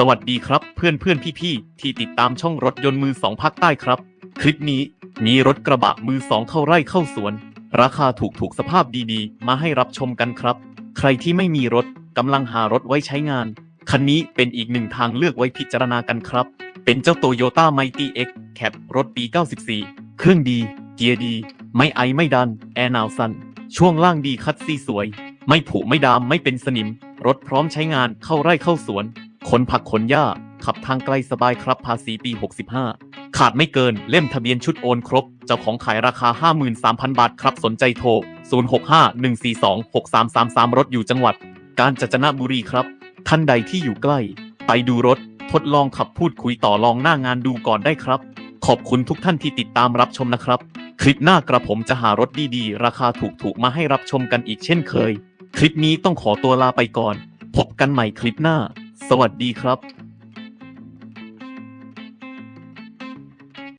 สวัสดีครับเพื่อนเพื่อนพี่พี่ๆ ที่ติดตามช่องรถยนต์มือสองภาคใต้ครับ คลิปนี้มีรถกระบะมือสองเข้าไร่เข้าสวน ราคาถูกถูกสภาพดีๆ มาให้รับชมกันครับ ใครที่ไม่มีรถกำลังหารถไว้ใช้งาน คันนี้เป็นอีกหนึ่งทางเลือกไว้พิจารณากันครับ เป็นเจ้าโตโยต้าไมตี้เอ็กแคปรถปี 94 เครื่องดี เกียร์ดี ไม่ไอไม่ดัน แอร์หนาวสั่นช่วงล่างดีคัดซี่สวย ไม่ผุไม่ดามไม่เป็นสนิม รถพร้อมใช้งานเข้าไร่เข้าสวน ขนผักขนหญ้า ขับทางไกลสบายครับภาษีปี 65 ขาดไม่เกินเล่มทะเบียนชุดโอนครบ เจ้าของขายราคา 53,000 บาทครับสนใจโทร 0651426333 รถอยู่จังหวัด กาญจนบุรีครับ ท่านใดที่อยู่ใกล้ ไปดูรถ ทดลองขับพูดคุยต่อลองหน้างานดูก่อนได้ครับ ขอบคุณทุกท่านที่ติดตามรับชมนะครับ คลิปหน้ากระผมจะหารถดีๆ ราคาถูกๆมาให้รับชมกันอีกเช่นเคย คลิปนี้ต้องขอตัวลาไปก่อน พบกันใหม่คลิปหน้า สวัสดีครับ